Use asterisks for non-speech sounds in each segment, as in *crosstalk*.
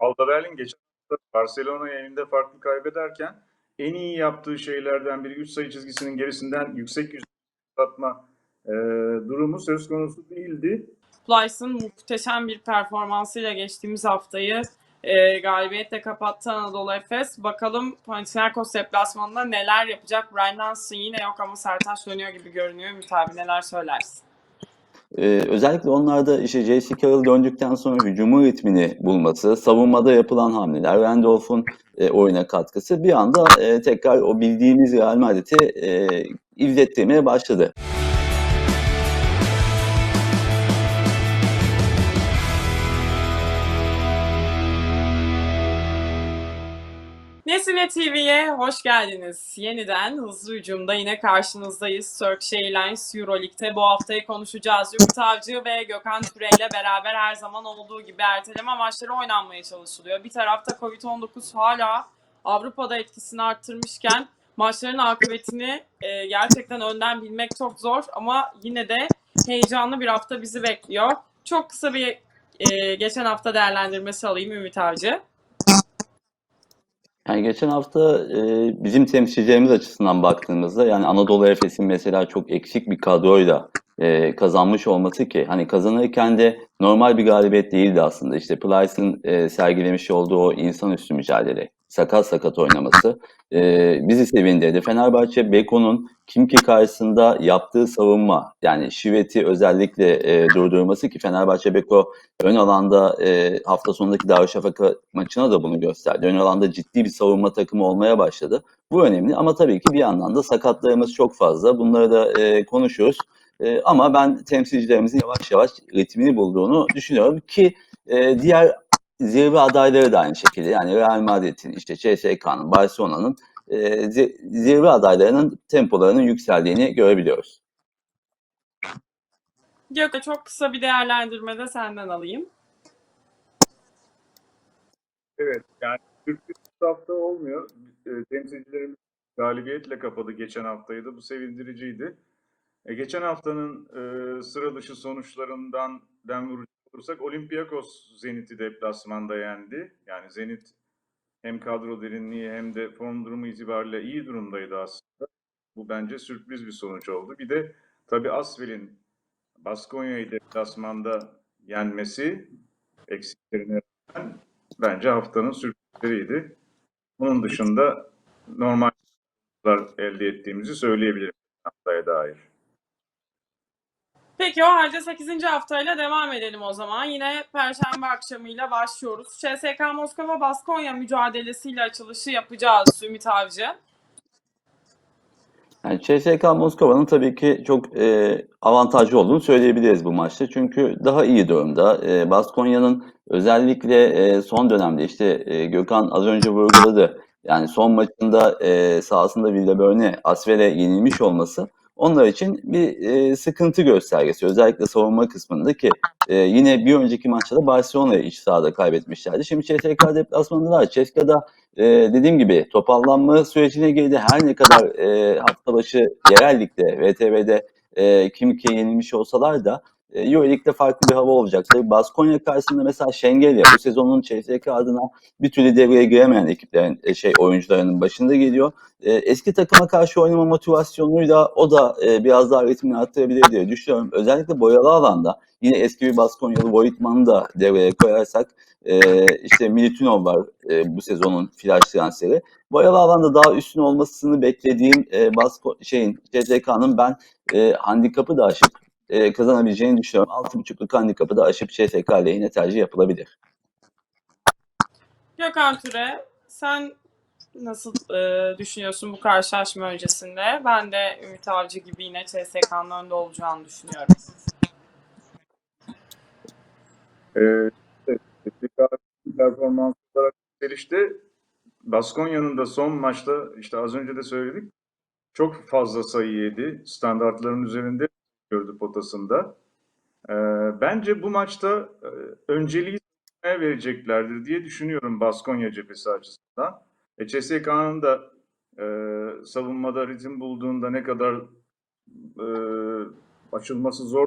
Alderweireld geçen hafta Barcelona'ya evinde farklı kaybederken en iyi yaptığı şeylerden biri 3 sayı çizgisinin gerisinden yüksek yüzde atma e, durumu söz konusu değildi. Plyce'ın muhteşem bir performansıyla geçtiğimiz haftayı e, galibiyetle kapattı Anadolu Efes. Bakalım Panathinaikos deplasmanında neler yapacak? Brian Johnson yine yok ama Sertaç dönüyor gibi görünüyor. Ümit abi neler söylersin? Ee, özellikle onlarda işte J.C. Carroll döndükten sonra hücumu ritmini bulması, savunmada yapılan hamleler, Randolph'un e, oyuna katkısı bir anda e, tekrar o bildiğimiz Real Madrid'i e, izlettirmeye başladı. Nesine TV'ye hoş geldiniz. Yeniden hızlı hücumda yine karşınızdayız. Turkish Airlines Euroleague'de bu haftayı konuşacağız. Ümit Avcı ve Gökhan Türe ile beraber her zaman olduğu gibi erteleme maçları oynanmaya çalışılıyor. Bir tarafta Covid-19 hala Avrupa'da etkisini arttırmışken maçların akıbetini e, gerçekten önden bilmek çok zor ama yine de heyecanlı bir hafta bizi bekliyor. Çok kısa bir e, geçen hafta değerlendirmesi alayım Ümit Avcı. Yani geçen hafta e, bizim temsilcilerimiz açısından baktığımızda yani Anadolu Efes'in mesela çok eksik bir kadroyla e, kazanmış olması ki hani kazanırken de normal bir galibiyet değildi aslında. İşte Plyce'ın e, sergilemiş olduğu o insanüstü mücadele, sakat sakat oynaması e, bizi sevindirdi. Fenerbahçe Beko'nun Kimki karşısında yaptığı savunma yani Şivet'i özellikle e, durdurması ki Fenerbahçe Beko ön alanda e, hafta sonundaki Darüşşafaka maçına da bunu gösterdi. Ön alanda ciddi bir savunma takımı olmaya başladı. Bu önemli ama tabii ki bir yandan da sakatlarımız çok fazla. Bunları da e, konuşuyoruz. E, ama ben temsilcilerimizin yavaş yavaş ritmini bulduğunu düşünüyorum ki e, diğer zirve adayları da aynı şekilde. Yani Real Madrid'in, işte CSK'nın, Barcelona'nın e, zi- zirve adaylarının tempolarının yükseldiğini görebiliyoruz. Gökhan çok kısa bir değerlendirme de senden alayım. Evet yani sürpriz hafta olmuyor. E, temsilcilerimiz galibiyetle kapadı geçen haftayı da bu sevindiriciydi. E, geçen haftanın e, sıra dışı sonuçlarından den vuracak olursak Olympiakos Zenit'i deplasmanda yendi. Yani Zenit hem kadro derinliği hem de form durumu itibariyle iyi durumdaydı aslında. Bu bence sürpriz bir sonuç oldu. Bir de tabii Asvel'in Baskonya'yı deplasmanda yenmesi eksiklerine rağmen bence haftanın sürprizleriydi. Bunun dışında normal elde ettiğimizi söyleyebilirim haftaya dair. Peki o halde 8. haftayla devam edelim o zaman. Yine Perşembe akşamıyla başlıyoruz. CSK Moskova Baskonya mücadelesiyle açılışı yapacağız Ümit Avcı. Yani CSK Moskova'nın tabii ki çok e, avantajlı olduğunu söyleyebiliriz bu maçta. Çünkü daha iyi durumda. E, Baskonya'nın özellikle e, son dönemde işte e, Gökhan az önce vurguladı. Yani son maçında e, sahasında Villabörne Asvel'e yenilmiş olması onlar için bir e, sıkıntı göstergesi. Özellikle savunma kısmında ki e, yine bir önceki maçta da Barcelona'ya iç sahada kaybetmişlerdi. Şimdi CSK deplasmanındalar. CSK'da e, dediğim gibi toparlanma sürecine girdi. Her ne kadar e, hafta başı yerel ligde, VTV'de e, Kimki'ye yenilmiş olsalar da Euroleague'de farklı bir hava olacak. Tabii Baskonya karşısında mesela Şengelya bu sezonun CSK adına bir türlü devreye giremeyen ekiplerin e, şey oyuncularının başında geliyor. E, eski takıma karşı oynama motivasyonuyla o da e, biraz daha ritmini arttırabilir diye düşünüyorum. Özellikle boyalı alanda yine eski bir Baskonyalı Voigtman'ı da devreye koyarsak e, işte Militinov var e, bu sezonun flash transferi. Boyalı alanda daha üstün olmasını beklediğim e, Basko şeyin CSK'nın ben e, handikapı da aşıp e, kazanabileceğini düşünüyorum. 6.5'luk handikapı da aşıp CSK lehine tercih yapılabilir. Gökhan Türe sen nasıl e, düşünüyorsun bu karşılaşma öncesinde? Ben de Ümit Avcı gibi yine CSK'nın önde olacağını düşünüyorum. Ee, performans olarak yükselişte Baskonya'nın da son maçta işte az önce de söyledik çok fazla sayı yedi. Standartların üzerinde gördü potasında. Ee, bence bu maçta e, önceliği vereceklerdir diye düşünüyorum Baskonya cephesi açısından. E, CSK'nın da e, savunmada ritim bulduğunda ne kadar e, açılması zor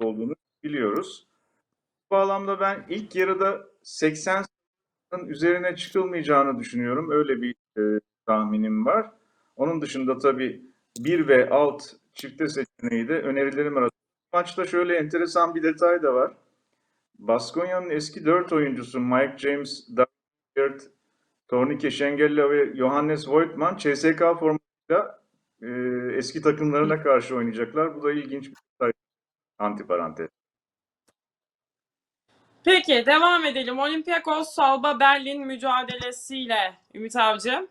olduğunu biliyoruz. Bu bağlamda ben ilk yarıda 80 üzerine çıkılmayacağını düşünüyorum. Öyle bir e, tahminim var. Onun dışında tabii 1 ve alt çifte seçeneği de önerilerim arasında. Maçta şöyle enteresan bir detay da var. Baskonya'nın eski 4 oyuncusu Mike James, David Tornike Şengella ve Johannes Voigtman CSK formasıyla e, eski takımlarına karşı oynayacaklar. Bu da ilginç bir detay. Antiparantez. Peki devam edelim. Olympiakos Salba Berlin mücadelesiyle Ümit Avcı.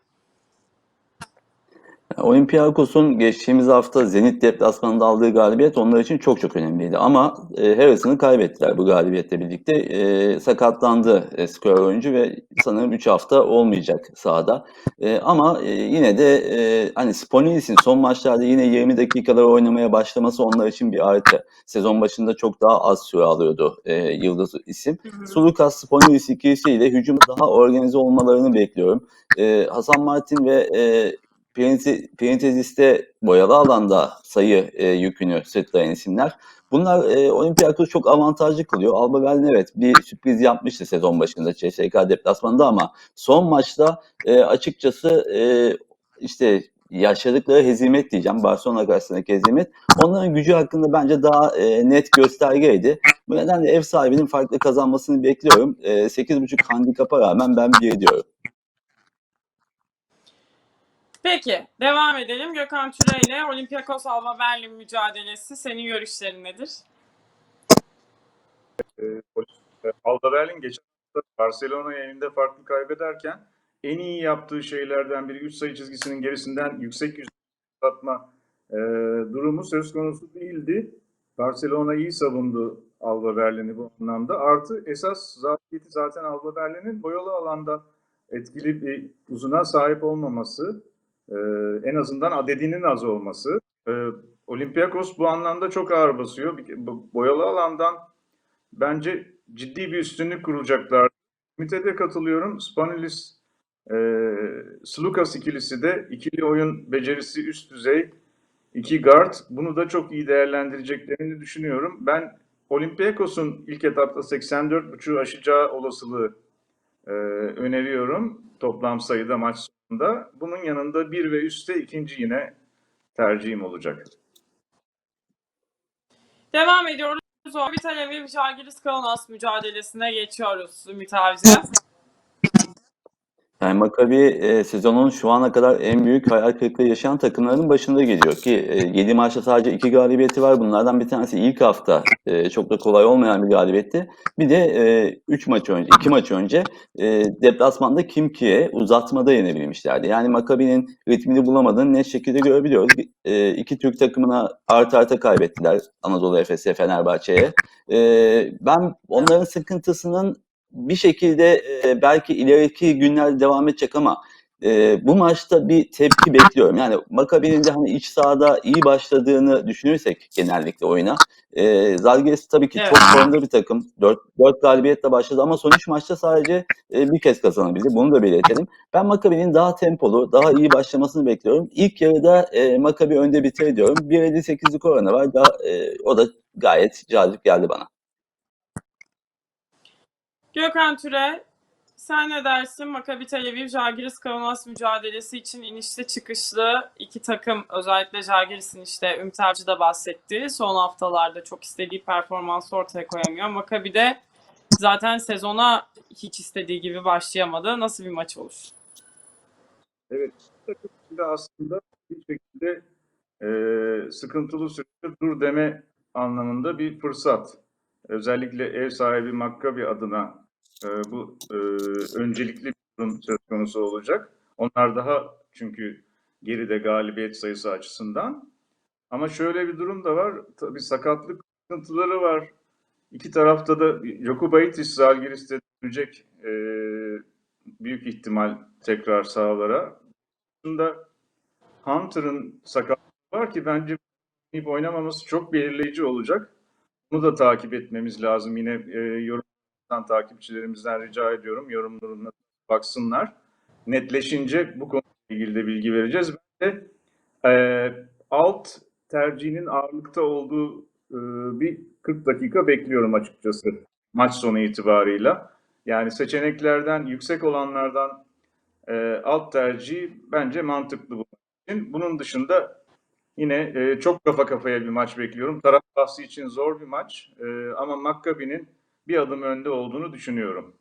Olympiakos'un geçtiğimiz hafta Zenit deplasmanında aldığı galibiyet onlar için çok çok önemliydi. Ama e, Harrison'ı kaybettiler bu galibiyetle birlikte. E, sakatlandı e, skor oyuncu ve sanırım 3 hafta olmayacak sahada. E, ama e, yine de e, hani Spolinis'in son maçlarda yine 20 dakikalar oynamaya başlaması onlar için bir artı. Sezon başında çok daha az süre alıyordu e, Yıldız isim. Sulukas Sponilis ikilisiyle hücumda daha organize olmalarını bekliyorum. E, Hasan Martin ve e, Pirintezis'te boyalı alanda sayı e, yükünü sırtlayan isimler. Bunlar e, Olympiakos çok avantajlı kılıyor. Alba Berlin evet bir sürpriz yapmıştı sezon başında CSK deplasmanında ama son maçta e, açıkçası e, işte yaşadıkları hezimet diyeceğim. Barcelona karşısındaki hezimet. Onların gücü hakkında bence daha e, net göstergeydi. Bu nedenle ev sahibinin farklı kazanmasını bekliyorum. E, 8.5 handikapa rağmen ben bir diyorum. Peki devam edelim. Gökhan Türe ile Olympiakos Alba Berlin mücadelesi. Senin görüşlerin nedir? E, Alba Berlin geçen hafta Barcelona evinde farklı kaybederken en iyi yaptığı şeylerden biri 3 sayı çizgisinin gerisinden yüksek yüzde atma e, durumu söz konusu değildi. Barcelona iyi savundu Alba Berlin'i bu anlamda. Artı esas zafiyeti zaten Alba Berlin'in boyalı alanda etkili bir uzuna sahip olmaması, e, en azından adedinin az olması. E, Olympiakos bu anlamda çok ağır basıyor. Boyalı alandan bence ciddi bir üstünlük kuracaklar. Ümit'e de katılıyorum. Spanilis e, Slukas ikilisi de ikili oyun becerisi üst düzey. iki guard. Bunu da çok iyi değerlendireceklerini düşünüyorum. Ben Olympiakos'un ilk etapta 84.5'u aşacağı olasılığı e, öneriyorum. Toplam sayıda maç sonunda. Bunun yanında bir ve üstte ikinci yine tercihim olacak. Devam ediyoruz. Maccabi Tel Aviv Žalgiris Kaunas mücadelesine geçiyoruz Ümit Avcı. Yani Maccabi e, sezonun şu ana kadar en büyük hayal kırıklığı yaşayan takımların başında geliyor ki e, 7 maçta sadece 2 galibiyeti var. Bunlardan bir tanesi ilk hafta e, çok da kolay olmayan bir galibiyetti. Bir de 3 maç önce, 2 maç önce e, deplasmanda Kimki'ye uzatmada yenebilmişlerdi. Yani Maccabi'nin ritmini bulamadığını net şekilde görebiliyoruz. E, iki Türk takımına art arta kaybettiler Anadolu Efes'e, Fenerbahçe'ye. E, ben onların sıkıntısının bir şekilde e, belki ileriki günlerde devam edecek ama e, bu maçta bir tepki bekliyorum. Yani Maccabi'nin de hani iç sahada iyi başladığını düşünürsek genellikle oyuna. E, Zalgiris tabii ki Evet. çok formda bir takım. 4, 4 galibiyetle başladı ama son 3 maçta sadece e, bir kez kazanabildi. Bunu da belirtelim. Ben Maccabi'nin daha tempolu, daha iyi başlamasını bekliyorum. İlk yarıda e, Maccabi önde bitirir diyorum. 1.58'lik oranı var. Daha, e, o da gayet cazip geldi bana. Gökhan Türe sen ne dersin? Maccabi Tel Aviv Žalgiris Kaunas mücadelesi için inişli çıkışlı iki takım özellikle Žalgiris'in işte Ümit Avcı da bahsetti. Son haftalarda çok istediği performansı ortaya koyamıyor. Maccabi de zaten sezona hiç istediği gibi başlayamadı. Nasıl bir maç olur? Evet, takım için de aslında bir şekilde e, sıkıntılı süreçte dur deme anlamında bir fırsat. Özellikle ev sahibi Maccabi adına e, bu e, öncelikli bir durum söz konusu olacak. Onlar daha çünkü geride galibiyet sayısı açısından. Ama şöyle bir durum da var. Tabii sakatlık sıkıntıları var. İki tarafta da Jokubaitis Zalgiris'te dönecek e, büyük ihtimal tekrar sahalara. Aslında Hunter'ın sakatlığı var ki bence oynamaması çok belirleyici olacak. Bunu da takip etmemiz lazım. Yine e, yorumlardan takipçilerimizden rica ediyorum. Yorumlarına baksınlar. Netleşince bu konuyla ilgili de bilgi vereceğiz. Ben de e, alt tercihinin ağırlıkta olduğu e, bir 40 dakika bekliyorum açıkçası maç sonu itibarıyla. Yani seçeneklerden yüksek olanlardan e, alt tercihi bence mantıklı bu için. Bunun dışında yine e, çok kafa kafaya bir maç bekliyorum. Taraf bahsi için zor bir maç E, ama Maccabi'nin bir adım önde olduğunu düşünüyorum.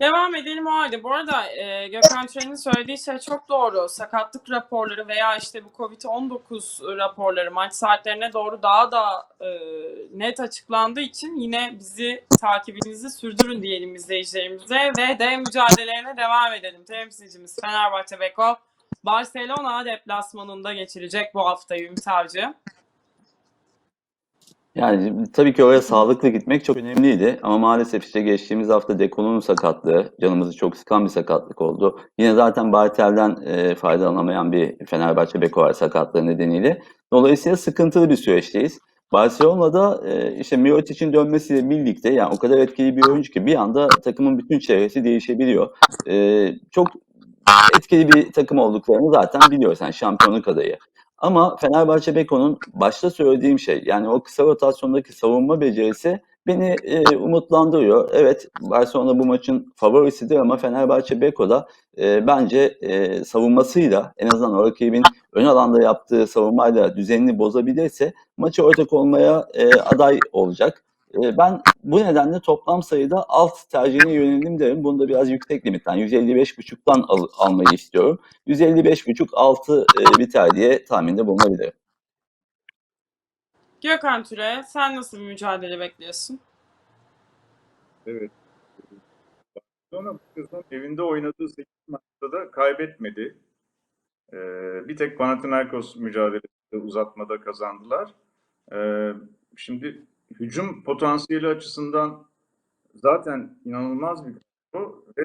Devam edelim o halde. Bu arada e, Gökhan Türen'in söylediği şey çok doğru. Sakatlık raporları veya işte bu Covid-19 raporları maç saatlerine doğru daha da e, net açıklandığı için yine bizi takibinizi sürdürün diyelim izleyicilerimize ve de mücadelelerine devam edelim. Temsilcimiz Fenerbahçe Beko Barcelona deplasmanında geçirecek bu haftayı Ümit. Yani tabii ki oraya sağlıklı gitmek çok önemliydi ama maalesef işte geçtiğimiz hafta Dekonu'nun sakatlığı canımızı çok sıkan bir sakatlık oldu. Yine zaten Bartel'den e, faydalanamayan bir Fenerbahçe beko var sakatlığı nedeniyle. Dolayısıyla sıkıntılı bir süreçteyiz. Barcelona'da e, işte Mirotic'in dönmesiyle birlikte yani o kadar etkili bir oyuncu ki bir anda takımın bütün çevresi değişebiliyor. E, çok etkili bir takım olduklarını zaten biliyoruz. Yani şampiyonluk adayı. Ama Fenerbahçe Beko'nun başta söylediğim şey yani o kısa rotasyondaki savunma becerisi beni e, umutlandırıyor. Evet Barcelona bu maçın favorisidir ama Fenerbahçe Beko da e, bence e, savunmasıyla en azından o rakibin ön alanda yaptığı savunmayla düzenini bozabilirse maçı ortak olmaya e, aday olacak. E, ben bu nedenle toplam sayıda alt tercihine yöneldim derim. Bunu da biraz yüksek limitten 155.5'tan al, almayı istiyorum. 155.5 altı e, biter diye tahminde bulunabilirim. Gökhan Türe sen nasıl bir mücadele bekliyorsun? Evet. Barcelona bu sezon evinde oynadığı 8 maçta da kaybetmedi. Ee, bir tek Panathinaikos mücadelesinde uzatmada kazandılar. Ee, şimdi hücum potansiyeli açısından zaten inanılmaz bir kadro ve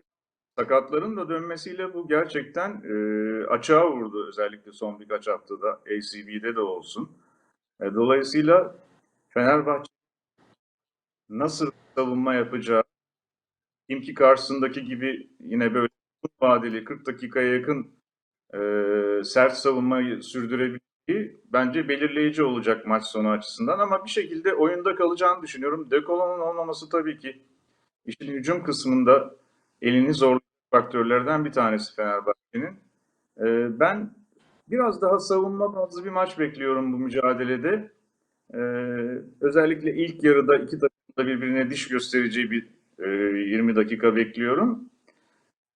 sakatların da dönmesiyle bu gerçekten e, açığa vurdu özellikle son birkaç haftada ACB'de de olsun. E, dolayısıyla Fenerbahçe nasıl savunma yapacağı kimki karşısındaki gibi yine böyle vadeli 40 dakikaya yakın e, sert savunmayı sürdürebildiği bence belirleyici olacak maç sonu açısından ama bir şekilde oyunda kalacağını düşünüyorum. Dekolon'un olmaması tabii ki işin hücum kısmında elini zorlayan faktörlerden bir tanesi Fenerbahçe'nin. E, ben biraz daha savunma bazlı bir maç bekliyorum bu mücadelede. E, özellikle ilk yarıda iki takım da birbirine diş göstereceği bir e, 20 dakika bekliyorum.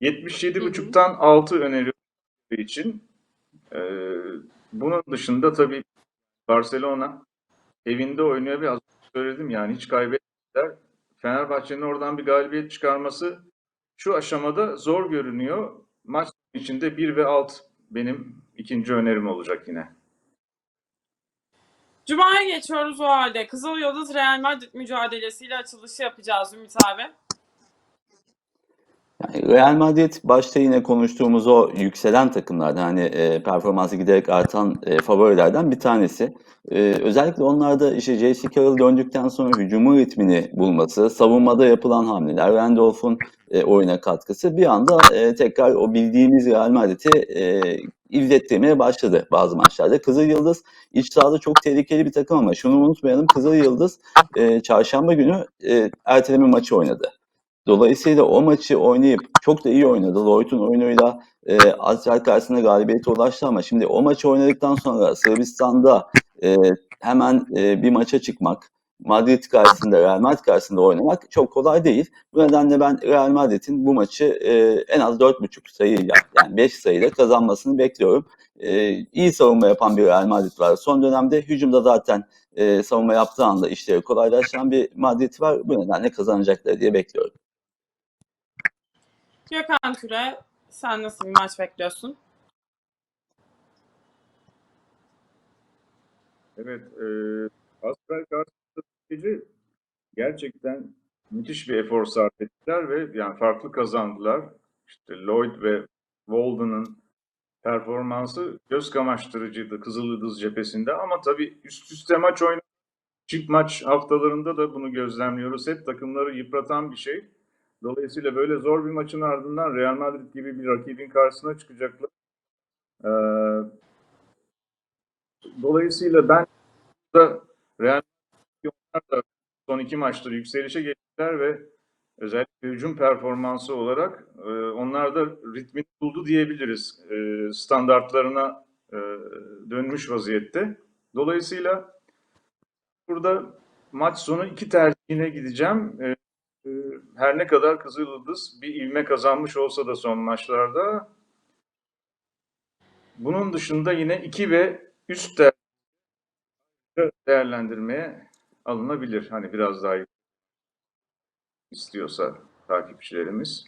77.5'tan 6 öneriyorum için. E, bunun dışında tabii Barcelona evinde oynuyor. Biraz söyledim yani hiç kaybetmediler. Fenerbahçe'nin oradan bir galibiyet çıkarması şu aşamada zor görünüyor. Maç içinde 1 ve alt benim ikinci önerim olacak yine. Cuma'ya geçiyoruz o halde. Kızıl Yıldız Real Madrid mücadelesiyle açılışı yapacağız Ümit abi. Yani Real Madrid başta yine konuştuğumuz o yükselen takımlardan hani e, performansı giderek artan e, favorilerden bir tanesi. E, özellikle onlarda işte J.C. Carroll döndükten sonra hücumun ritmini bulması, savunmada yapılan hamleler, Randolph'un e, oyuna katkısı bir anda e, tekrar o bildiğimiz Real Madrid'i e, izlettirmeye başladı bazı maçlarda. Kızıl Yıldız iç sahada çok tehlikeli bir takım ama şunu unutmayalım Kızıl Yıldız e, çarşamba günü e, erteleme maçı oynadı. Dolayısıyla o maçı oynayıp çok da iyi oynadı. Lloyd'un oyunuyla e, Asfer karşısında galibiyete ulaştı ama şimdi o maçı oynadıktan sonra Sırbistan'da e, hemen e, bir maça çıkmak, Madrid karşısında, Real Madrid karşısında oynamak çok kolay değil. Bu nedenle ben Real Madrid'in bu maçı e, en az 4.5 sayıyla yani 5 sayıyla kazanmasını bekliyorum. E, iyi savunma yapan bir Real Madrid var. Son dönemde hücumda zaten e, savunma yaptığı anda işleri kolaylaştıran bir Madrid var. Bu nedenle kazanacaklar diye bekliyorum. Gökhan Türe sen nasıl bir maç bekliyorsun? Evet, e, Asper gece gerçekten müthiş bir efor sarf ettiler ve yani farklı kazandılar. İşte Lloyd ve Walden'ın performansı göz kamaştırıcıydı Kızılyıldız cephesinde ama tabii üst üste maç oynayan çift maç haftalarında da bunu gözlemliyoruz. Hep takımları yıpratan bir şey. Dolayısıyla böyle zor bir maçın ardından Real Madrid gibi bir rakibin karşısına çıkacaklar. Ee, dolayısıyla ben da Real Madrid da son iki maçtır yükselişe geçti ve özellikle hücum performansı olarak e, onlar da ritmini buldu diyebiliriz. E, standartlarına e, dönmüş vaziyette. Dolayısıyla burada maç sonu iki tercihine gideceğim. Her ne kadar Kızılyıldız bir ivme kazanmış olsa da son maçlarda bunun dışında yine 2 ve üst değerlendirmeye alınabilir. Hani biraz daha istiyorsa takipçilerimiz.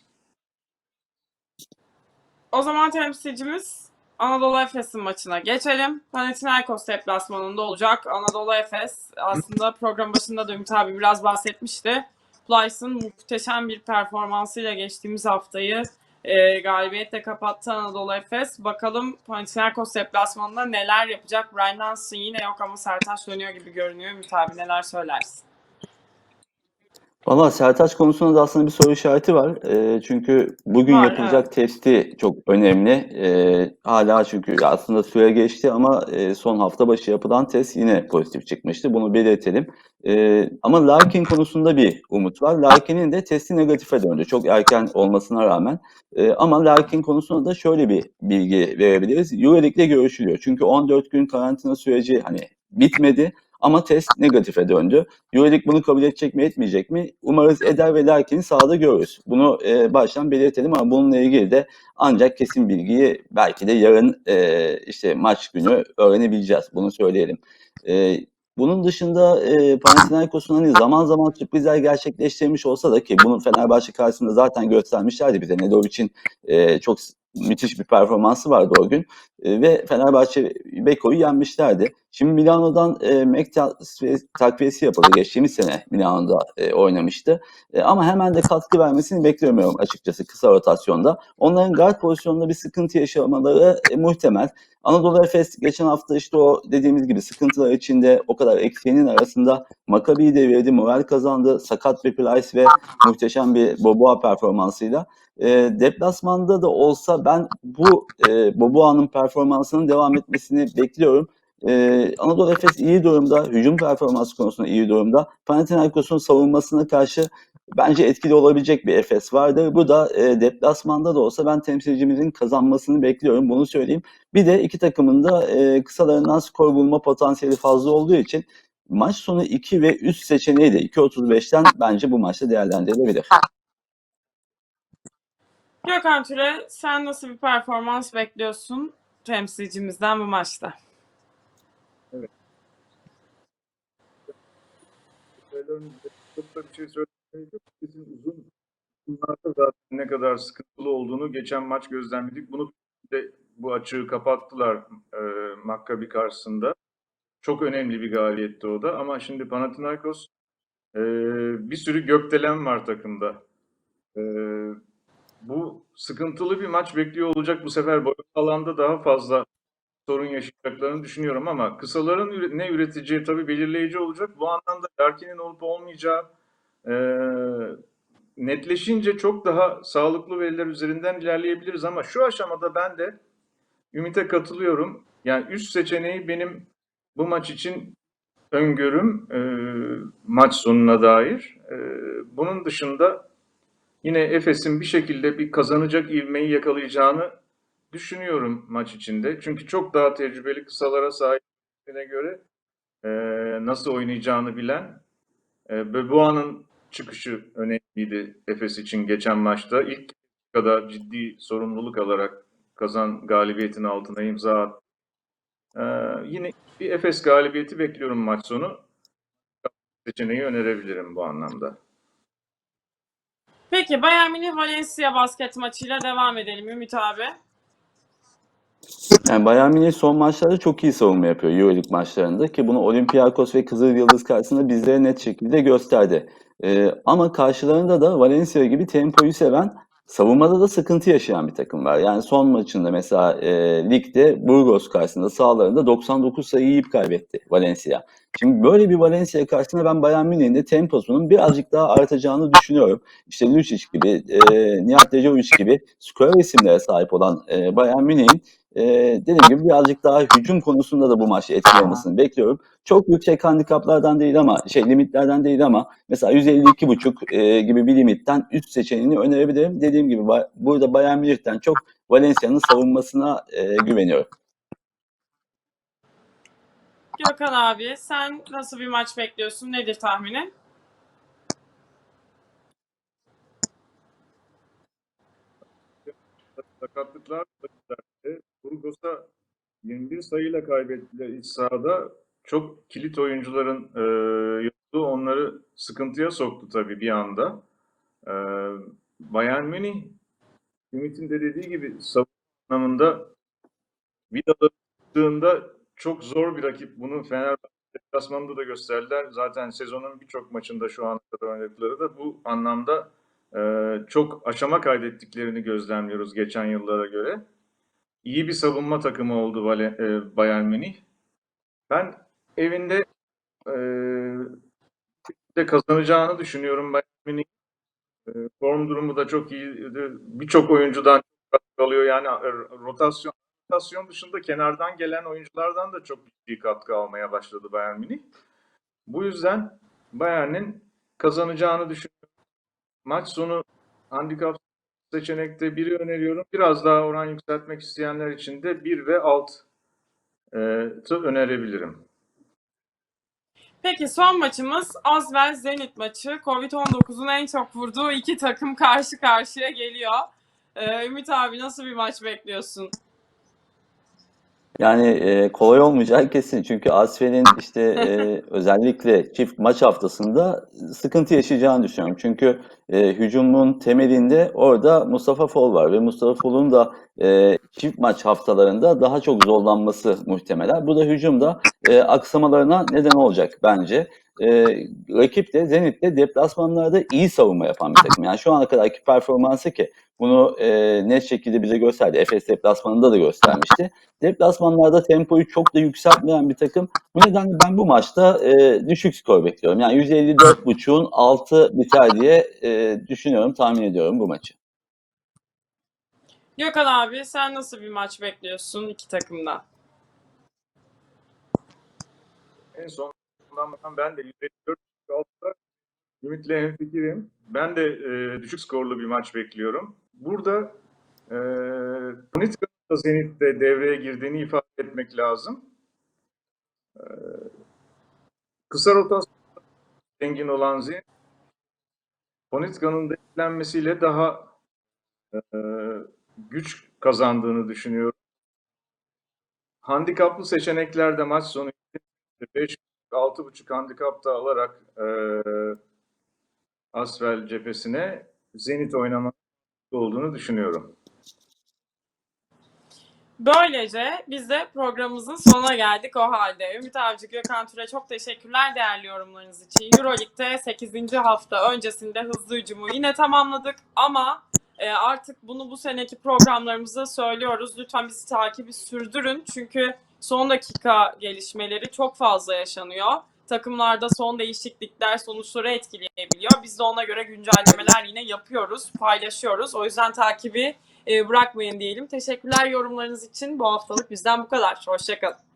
O zaman temsilcimiz Anadolu Efes'in maçına geçelim. Panathinaikos deplasmanında olacak. Anadolu Efes aslında program başında da Ümit abi biraz bahsetmişti. Plyce'ın muhteşem bir performansıyla geçtiğimiz haftayı e, galibiyetle kapattı Anadolu Efes. Bakalım Panathinaikos deplasmanında neler yapacak? Brian Johnson yine yok ama Sertaç dönüyor gibi görünüyor. Ümit abi neler söylersin? Valla Sertaç konusunda da aslında bir soru işareti var. Ee, çünkü bugün Var, yapılacak testi çok önemli. Ee, hala çünkü aslında süre geçti ama e, son hafta başı yapılan test yine pozitif çıkmıştı. Bunu belirtelim. Ee, ama Larkin konusunda bir umut var. Larkin'in de testi negatife döndü. Çok erken olmasına rağmen. Ee, ama Larkin konusunda da şöyle bir bilgi verebiliriz. Euroleague'le görüşülüyor. Çünkü 14 gün karantina süreci hani bitmedi ama test negatife döndü. Euroleague bunu kabul edecek mi etmeyecek mi? Umarız eder ve Larkin'i sahada görürüz. Bunu e, baştan belirtelim ama bununla ilgili de ancak kesin bilgiyi belki de yarın e, işte maç günü öğrenebileceğiz. Bunu söyleyelim. E, bunun dışında e, Panathinaikos'un hani zaman zaman sürprizler gerçekleştirmiş olsa da ki bunu Fenerbahçe karşısında zaten göstermişlerdi bize. Nedovic'in e, çok müthiş bir performansı vardı o gün. E, ve Fenerbahçe Beko'yu yenmişlerdi. Şimdi Milano'dan e, Mek takviyesi- yapıldı. Geçtiğimiz sene Milano'da e, oynamıştı. E, ama hemen de katkı vermesini beklemiyorum açıkçası kısa rotasyonda. Onların guard pozisyonunda bir sıkıntı yaşamaları e, muhtemel. Anadolu Efes geçen hafta işte o dediğimiz gibi sıkıntılar içinde o kadar eksiğinin arasında Maccabi'yi devirdi, moral kazandı. Sakat bir Plyce ve muhteşem bir Boboa performansıyla. E, deplasmanda da olsa ben bu e, Boboa'nın performansının devam etmesini bekliyorum. Ee, Anadolu Efes iyi durumda. Hücum performansı konusunda iyi durumda. Panathinaikos'un savunmasına karşı bence etkili olabilecek bir Efes vardır. Bu da e, deplasmanda da olsa ben temsilcimizin kazanmasını bekliyorum. Bunu söyleyeyim. Bir de iki takımın da e, kısalarından skor bulma potansiyeli fazla olduğu için maç sonu 2 ve üst seçeneği de 2.35'ten bence bu maçta değerlendirilebilir. Gökhan Türe sen nasıl bir performans bekliyorsun temsilcimizden bu maçta? Bir şey. Bizim uzun bunlarda zaten ne kadar sıkıntılı olduğunu geçen maç gözlemledik. Bunu de bu açığı kapattılar e, Maccabi karşısında. Çok önemli bir galibiyetti o da. Ama şimdi Panathinaikos e, bir sürü gökdelen var takımda. E, bu sıkıntılı bir maç bekliyor olacak. Bu sefer boyut alanda daha fazla sorun yaşayacaklarını düşünüyorum ama kısaların ne üreteceği tabii belirleyici olacak. Bu anlamda Larkin'in olup olmayacağı e, netleşince çok daha sağlıklı veriler üzerinden ilerleyebiliriz ama şu aşamada ben de Ümit'e katılıyorum. Yani üst seçeneği benim bu maç için öngörüm e, maç sonuna dair. E, bunun dışında yine Efes'in bir şekilde bir kazanacak ivmeyi yakalayacağını düşünüyorum maç içinde. Çünkü çok daha tecrübeli kısalara sahibine göre e, nasıl oynayacağını bilen e, Böbua'nın çıkışı önemliydi Efes için geçen maçta. İlk kadar ciddi sorumluluk alarak kazan galibiyetin altına imza attı. E, yine bir Efes galibiyeti bekliyorum maç sonu. Seçeneği önerebilirim bu anlamda. Peki Bayern Münih Valencia basket maçıyla devam edelim Ümit abi. Yani Bayern Münih son maçlarda çok iyi savunma yapıyor Euroleague maçlarında ki bunu Olympiakos ve Kızıl Yıldız karşısında bizlere net şekilde gösterdi. Ee, ama karşılarında da Valencia gibi tempoyu seven, savunmada da sıkıntı yaşayan bir takım var. Yani son maçında mesela e, ligde Burgos karşısında sahalarında 99 sayı yiyip kaybetti Valencia. Şimdi böyle bir Valencia karşısında ben Bayern Münih'in de temposunun birazcık daha artacağını düşünüyorum. İşte Lucic gibi, e, Nihat Dejovic gibi skor isimlere sahip olan e, Bayern Münih'in e, dediğim gibi birazcık daha hücum konusunda da bu maçı etkili olmasını bekliyorum. Çok yüksek handikaplardan değil ama şey limitlerden değil ama mesela 152.5 e, gibi bir limitten üst seçeneğini önerebilirim. Dediğim gibi burada Bayern Münih'ten çok Valencia'nın savunmasına e, güveniyorum. Gökhan abi sen nasıl bir maç bekliyorsun? Nedir tahminin? Sakatlıklar. Burgos'a 21 sayıyla kaybettiler iç sahada. Çok kilit oyuncuların e, yoktu. Onları sıkıntıya soktu tabii bir anda. E, Bayern Münih, Ümit'in de dediği gibi savunma anlamında Vidal'ı tuttığında çok zor bir rakip. Bunu Fenerbahçe deplasmanında da gösterdiler. Zaten sezonun birçok maçında şu ana kadar oynadıkları da bu anlamda e, çok aşama kaydettiklerini gözlemliyoruz geçen yıllara göre. İyi bir savunma takımı oldu e, Bayern Münih. Ben evinde e, de kazanacağını düşünüyorum Bayern Münih. E, form durumu da çok iyi. Birçok oyuncudan katkı alıyor. Yani rotasyon rotasyon dışında kenardan gelen oyunculardan da çok ciddi katkı almaya başladı Bayern Münih. Bu yüzden Bayern'in kazanacağını düşünüyorum. Maç sonu handikap seçenekte biri öneriyorum. Biraz daha oran yükseltmek isteyenler için de 1 ve alt e, tı önerebilirim. Peki son maçımız Asvel Zenit maçı. Covid-19'un en çok vurduğu iki takım karşı karşıya geliyor. Ee, Ümit abi nasıl bir maç bekliyorsun? Yani e, kolay olmayacağı kesin. Çünkü Asfel'in işte e, *laughs* özellikle çift maç haftasında sıkıntı yaşayacağını düşünüyorum. Çünkü e, hücumun temelinde orada Mustafa Fol var ve Mustafa Fol'un da e, çift maç haftalarında daha çok zorlanması muhtemelen. Bu da hücumda e, aksamalarına neden olacak bence. E, rakip de Zenit de deplasmanlarda iyi savunma yapan bir takım. Yani şu ana kadarki performansı ki bunu e, net şekilde bize gösterdi. Efes deplasmanında da göstermişti. Deplasmanlarda tempoyu çok da yükseltmeyen bir takım. Bu nedenle ben bu maçta e, düşük skor bekliyorum. Yani 154.5'un altı biter diye e, düşünüyorum, tahmin ediyorum bu maçı. Gökhan abi sen nasıl bir maç bekliyorsun iki takımdan? En son ben de 154 altta Ümit'le hemfikirim. Ben de e, düşük skorlu bir maç bekliyorum. Burada e, da Zenit'te devreye girdiğini ifade etmek lazım. E, kısa rotasyon zengin olan Zenit, Konitka'nın da daha e, güç kazandığını düşünüyorum. Handikaplı seçeneklerde maç sonu 5 6.5 handikapta alarak e, Asvel cephesine Zenit oynamak olduğunu düşünüyorum. Böylece biz de programımızın sonuna geldik o halde. Ümit Avcı, Gökhan Türe çok teşekkürler değerli yorumlarınız için. Euroleague'de 8. hafta öncesinde hızlı hücumu yine tamamladık ama e, artık bunu bu seneki programlarımızda söylüyoruz. Lütfen bizi takibi sürdürün çünkü son dakika gelişmeleri çok fazla yaşanıyor. Takımlarda son değişiklikler sonuçları etkileyebiliyor. Biz de ona göre güncellemeler yine yapıyoruz, paylaşıyoruz. O yüzden takibi e, bırakmayın diyelim. Teşekkürler yorumlarınız için. Bu haftalık bizden bu kadar. Hoşçakalın.